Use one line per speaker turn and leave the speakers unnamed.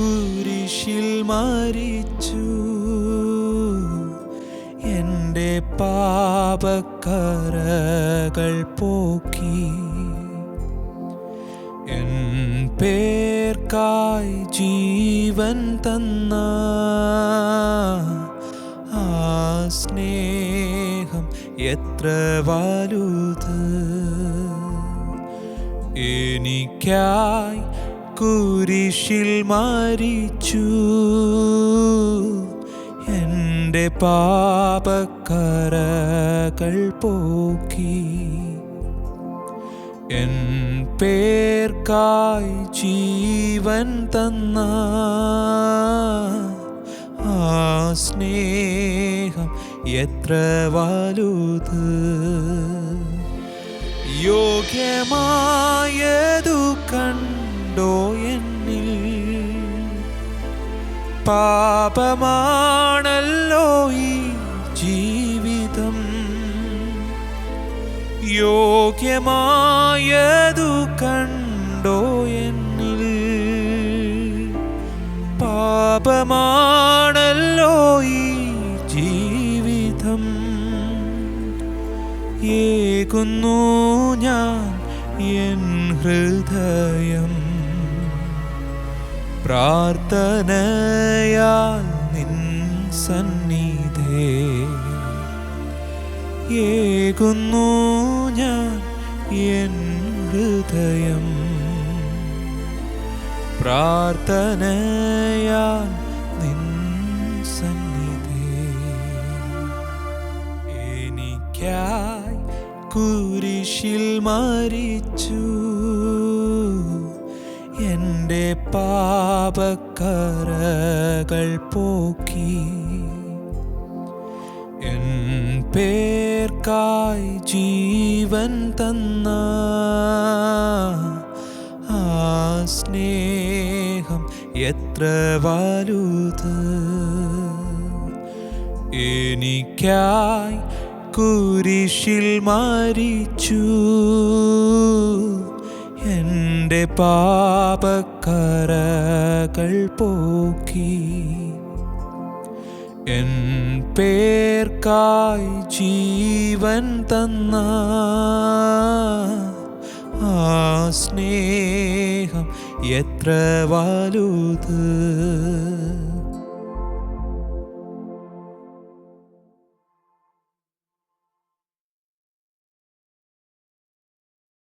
കുരിശിൽ മരിച്ചു. എന്റെ പാപക്കറകൾ പോക്കി. എൻ പേർക്കായി ജീവൻ തന്ന ആ സ്നേഹം എത്ര വലുത്. എനിക്കായി കുരിശിൽ മരിച്ചു. എന്റെ പാപക്കറകൾ പോക്കി. എൻ പേർക്കായി ജീവൻ തന്ന ആ സ്നേഹം എത്ര വലുത്. യോഗ്യമായതു കണ്ടോ എന്നിൽ? പാപമാണല്ലോ ഈ ജീവിതം. യോഗ്യമായതു കണ്ടോ എന്നിൽ? പാപമാണല്ലോ ഈ ജീവിതം. ഏകുന്നു ഞാൻ എൻ ഹൃദയം. പ്രാർത്ഥനയാൽ നിൻ സന്നിധേ. ഏകുന്നു ഞാൻ എൻ ഹൃദയം. പ്രാർത്ഥനയാൽ നിൻ സന്നിധേ. എനിക്കായി കുരിശിൽ മരിച്ചു എന്റെ പാപക്കരകൾ പോക്കി. എൻ പേർക്കായി ജീവൻ തന്ന ആ സ്നേഹം എത്ര വലുത്. എനിക്കായി കുരിശിൽ മരിച്ചു. എന്റെ പാപക്കറകൾ പോക്കി. എൻ പേർക്കായി ജീവൻ തന്ന ആ സ്നേഹം എത്ര വലുത്.